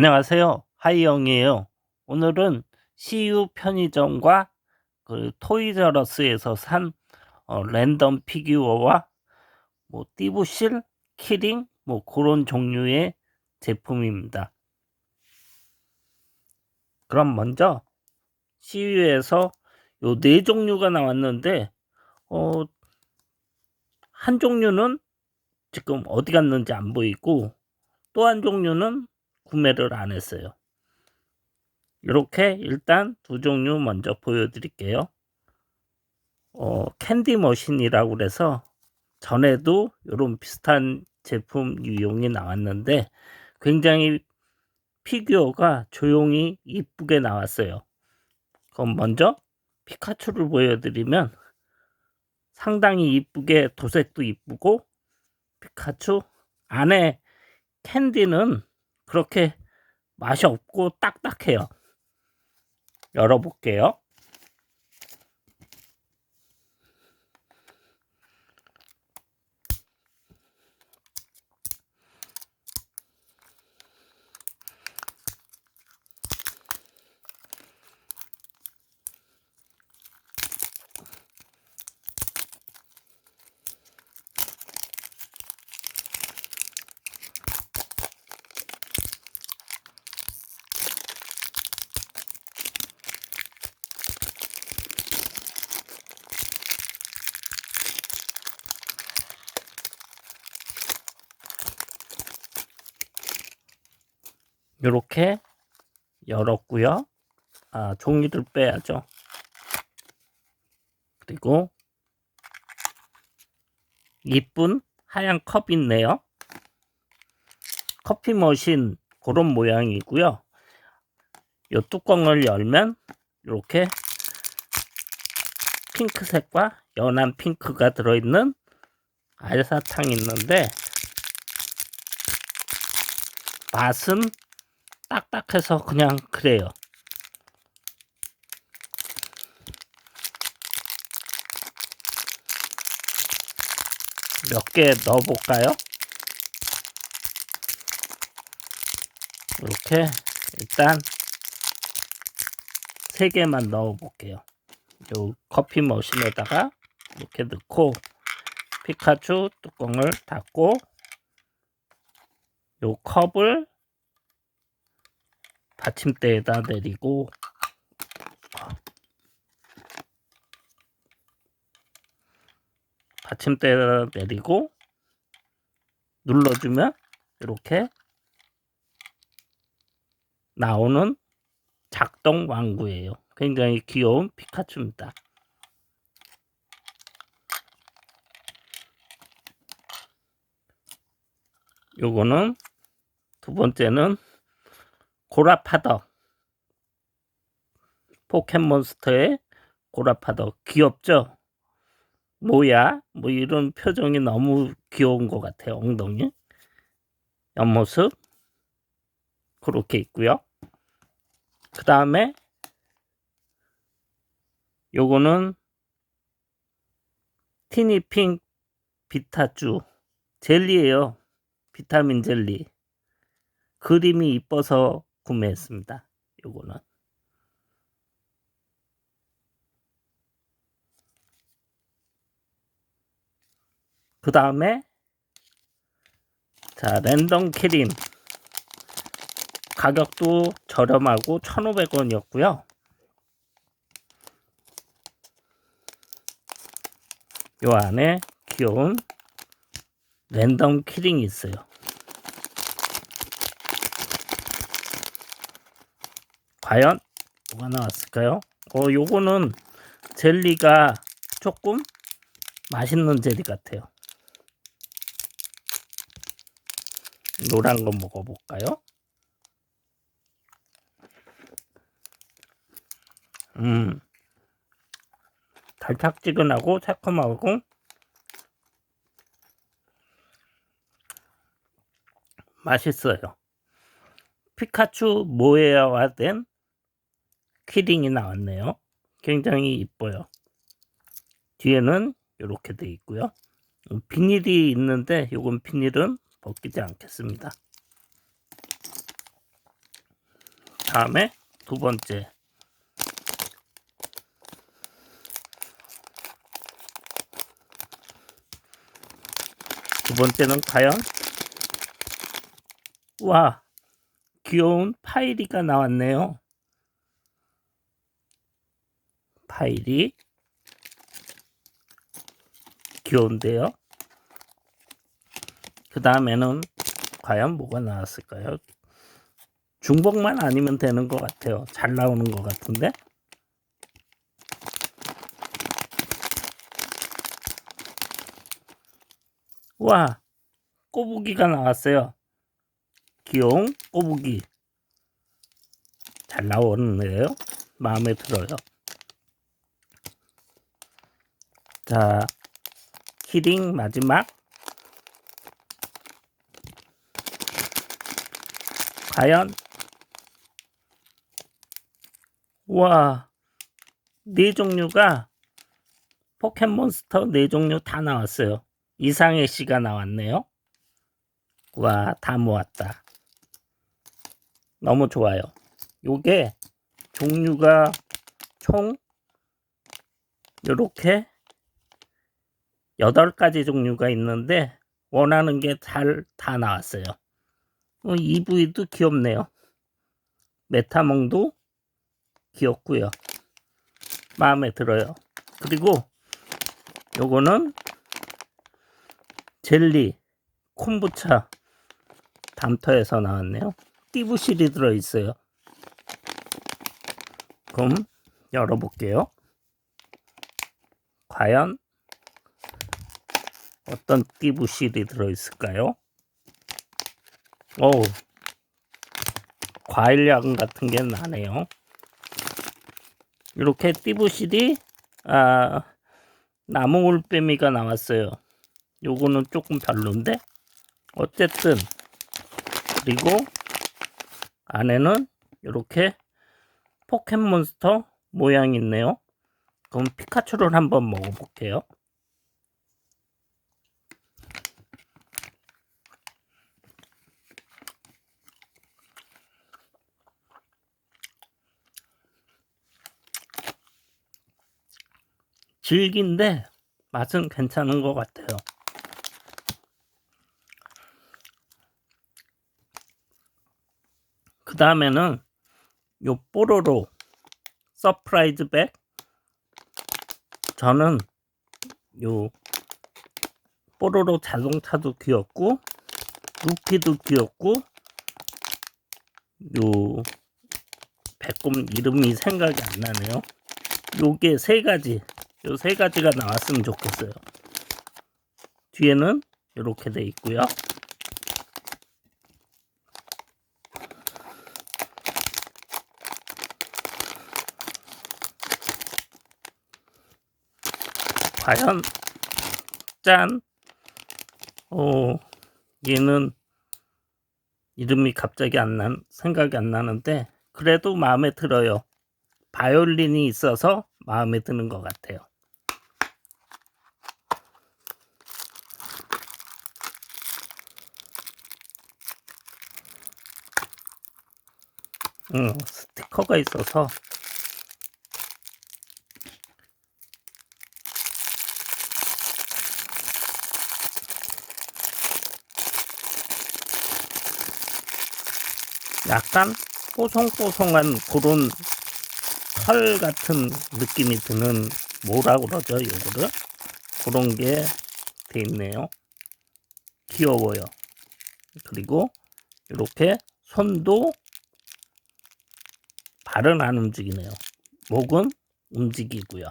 안녕하세요. 하이영이에요. 오늘은 CU 편의점과 그 토이저러스에서 산 어, 랜덤 피규어와 뭐 띠부실, 키링 뭐 그런 종류의 제품입니다. 그럼 먼저 CU에서 요 네 종류가 나왔는데 어, 한 종류는 지금 어디 갔는지 안 보이고 또 한 종류는 구매를 안 했어요. 이렇게 일단 두 종류 먼저 보여드릴게요. 어, 캔디 머신이라고 그래서 전에도 이런 비슷한 제품 유용이 나왔는데 굉장히 피규어가 조용히 이쁘게 나왔어요. 그럼 먼저 피카츄를 보여드리면 상당히 이쁘게 도색도 이쁘고 피카츄 안에 캔디는 그렇게 맛이 없고 딱딱해요. 열어볼게요. 이렇게 열었고요. 아, 종이를 빼야죠. 그리고 이쁜 하얀 컵 있네요. 커피 머신 그런 모양이고요. 이 뚜껑을 열면 이렇게 핑크색과 연한 핑크가 들어있는 알사탕이 있는데 맛은 딱딱해서 그냥 그래요. 몇 개 넣어볼까요? 이렇게 일단 세 개만 넣어볼게요. 요 커피 머신에다가 이렇게 넣고 피카츄 뚜껑을 닫고 요 컵을 받침대에다 내리고 받침대에다 내리고 눌러주면 이렇게 나오는 작동 왕구예요. 굉장히 귀여운 피카츄입니다. 요거는 두 번째는 고라파덕 포켓몬스터의 고라파덕 귀엽죠? 뭐야? 뭐 이런 표정이 너무 귀여운 것 같아요. 엉덩이 옆모습 그렇게 있고요. 그 다음에 요거는 티니핑 비타주 젤리예요. 비타민 젤리. 그림이 이뻐서 구매했습니다. 요거는. 그 다음에 자 랜덤 키림 가격도 저렴하고 1,500원이었고요. 요 안에 귀여운 랜덤 키링이 있어요. 과연 뭐가 나왔을까요? 어, 요거는 젤리가 조금 맛있는 젤리 같아요. 노란 거 먹어볼까요? 음, 달짝지근하고 새콤하고 맛있어요. 피카츄 모에어화된 키링이 나왔네요. 굉장히 이뻐요. 뒤에는 이렇게 돼 있고요. 음, 비닐이 있는데 이건 비닐은 벗기지 않겠습니다. 다음에 두 번째. 두 번째는 과연 와 귀여운 파이리가 나왔네요. 파이리 귀여운데요. 그 다음에는 과연 뭐가 나왔을까요? 중복만 아니면 되는 것 같아요. 잘 나오는 것 같은데. 와, 꼬부기가 나왔어요. 귀여운 꼬부기. 잘 나오는데요. 마음에 들어요. 자, 키링 마지막. 과연 와, 네 종류가 포켓몬스터 네 종류 다 나왔어요. 이상의 씨가 나왔네요. 와, 다 모았다. 너무 좋아요. 요게 종류가 총 요렇게 여덟 가지 종류가 있는데 원하는 게 잘 다 나왔어요. 어, EV도 귀엽네요. 메타몽도 귀엽고요. 마음에 들어요. 그리고 요거는 젤리 콤부차 담터에서 나왔네요. 띠부실이 들어있어요. 그럼 열어볼게요. 과연 어떤 띠부실이 들어있을까요? 오, 과일향 같은 게 나네요. 이렇게 띠부실이 아, 나무 올빼미가 나왔어요. 요거는 조금 별론데 어쨌든 그리고 안에는 이렇게 포켓몬스터 모양이 있네요. 그럼 피카츄를 한번 먹어볼게요. 질긴데 맛은 괜찮은 것 같아요. 그 다음에는 요 뽀로로 서프라이즈 백 저는 요 뽀로로 자동차도 귀엽고 루피도 귀엽고 요 배꼽 이름이 생각이 안 나네요. 요게 세 가지 요 세 가지가 나왔으면 좋겠어요. 뒤에는 이렇게 돼 있고요. 과연 짠. 어, 얘는 이름이 갑자기 안 난, 생각이 안 나는데 그래도 마음에 들어요. 바이올린이 있어서 마음에 드는 것 같아요. 음, 스티커가 있어서. 약간 뽀송뽀송한 그런 털 같은 느낌이 드는 뭐라 그러죠 요거를? 그런 게 돼 있네요. 귀여워요. 그리고 이렇게 손도 발은 안 움직이네요 목은 움직이고요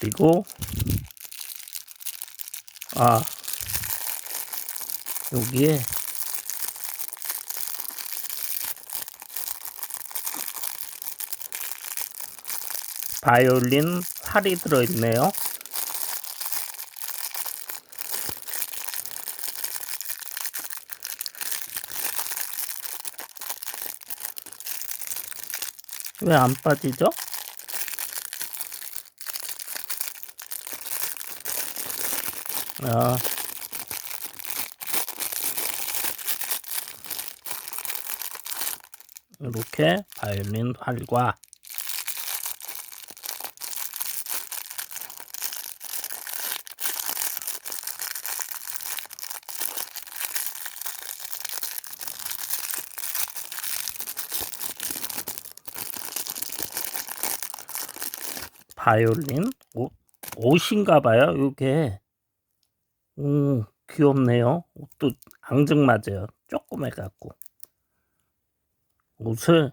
그리고 아 여기에 바이올린 활이 들어있네요. 왜 안 빠지죠? 아. 이렇게 발민 활과 바이올린 옷, 옷인가 봐요. 이게 음, 귀엽네요. 옷도 앙증맞아요. 조그매 갖고 옷을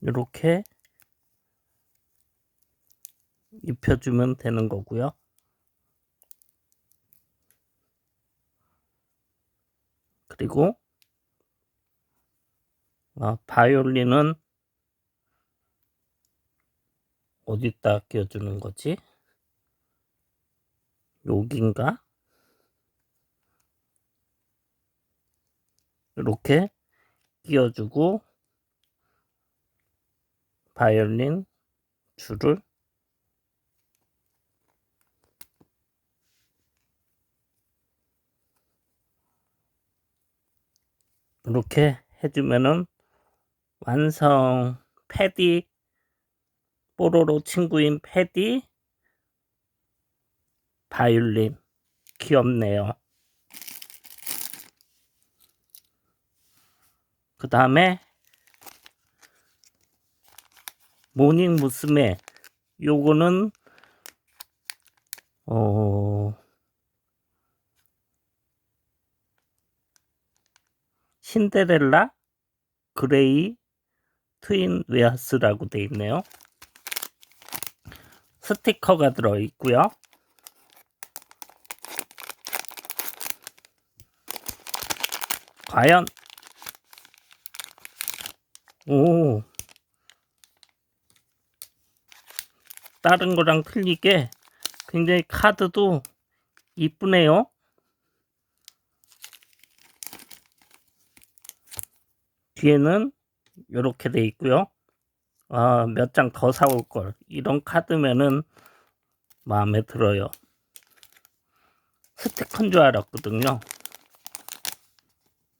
이렇게 입혀주면 되는 거고요. 그리고 아, 바이올린은 어디다 끼워주는 거지? 여긴가? 이렇게 끼워주고 바이올린 줄을 이렇게 해주면은 완성 패디 뽀로로 친구인 패디 바이올린 귀엽네요. 그 다음에 모닝 무스메 요거는 어 신데렐라 그레이 트윈 웨하스라고 돼 있네요. 스티커가 들어 있고요. 과연 오 다른 거랑 틀리게 굉장히 카드도 이쁘네요. 뒤에는 이렇게 돼 있고요. 아, 몇 장 더 사올 걸. 이런 카드면은 마음에 들어요. 스티커인 줄 알았거든요.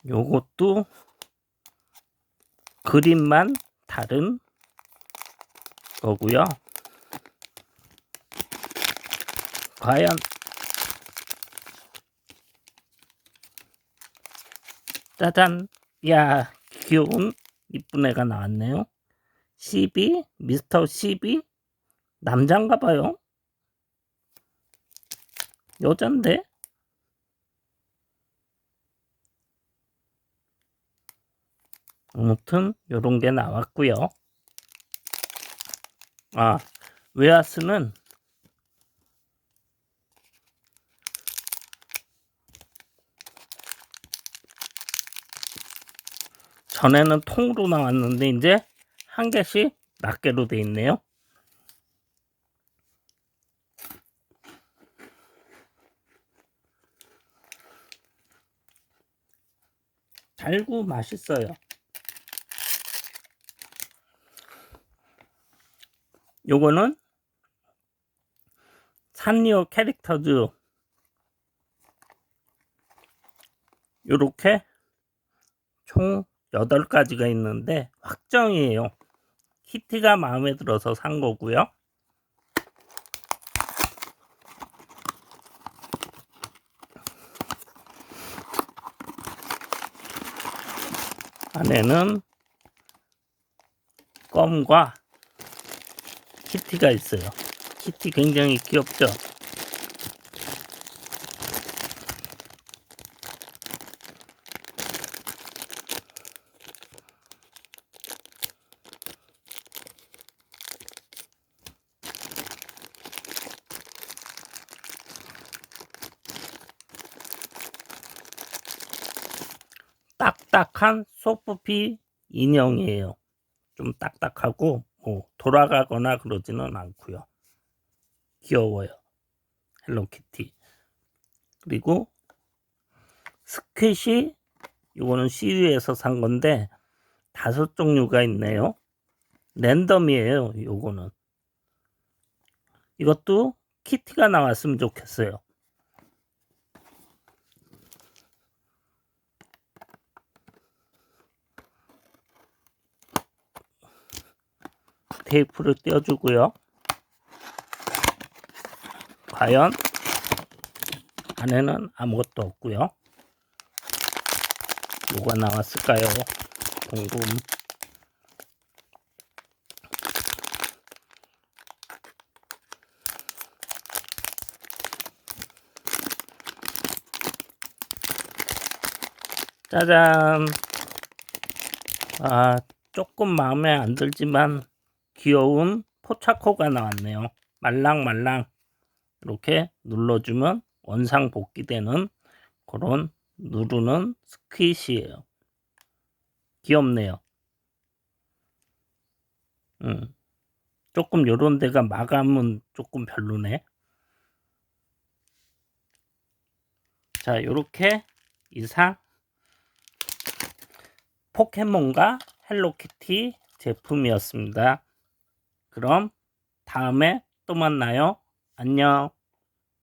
요것도 그림만 다른 거고요. 과연 짜잔 야 귀여운 이쁜 애가 나왔네요. 12 미스터 12 남잔가 봐요. 여잔데 아무튼 요런 게 나왔고요. 아 웨하스는 전에는 통으로 나왔는데 이제 한 개씩 낱개로 돼 있네요. 달고 맛있어요. 요거는 산리오 캐릭터즈 요렇게 총 8가지가 있는데 확정이에요. 키티가 마음에 들어서 산 거고요. 안에는 껌과 키티가 있어요. 키티 굉장히 귀엽죠? 딱딱한 소프피 인형이에요. 좀 딱딱하고 뭐 돌아가거나 그러지는 않고요. 귀여워요. 헬로키티. 그리고 스켓이 이거는 CU에서 산 건데 다섯 종류가 있네요. 랜덤이에요. 요거는. 이것도 키티가 나왔으면 좋겠어요. 테이프를 떼어주고요. 과연 안에는 아무것도 없고요. 뭐가 나왔을까요? 궁금. 짜잔. 아, 조금 마음에 안 들지만 귀여운 포차코가 나왔네요. 말랑말랑 이렇게 눌러주면 원상 복귀되는 그런 누르는 스퀴시예요. 귀엽네요. 음. 조금 요런 데가 마감은 조금 별로네. 자, 요렇게 이상 포켓몬과 헬로키티 제품이었습니다. 그럼 다음에 또 만나요. 안녕.